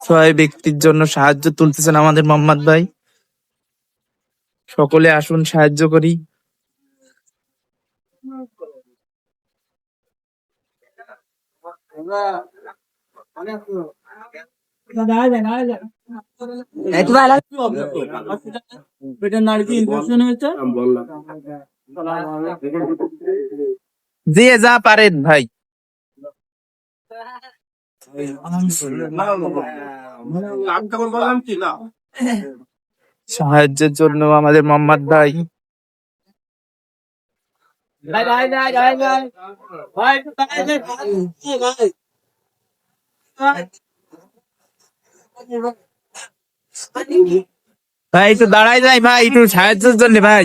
ছয় ব্যক্তির জন্য সাহায্য তুলতেছেন আমাদের মোহাম্মদ ভাই। সকলে আসুন, সাহায্য করি। যে যা পারেন ভাই। সাহায্যের জন্য আমাদের মোহাম্মদ ভাই ভাই একটু দাঁড়াই যাই ভাই একটু সাহায্যের জন্য ভাই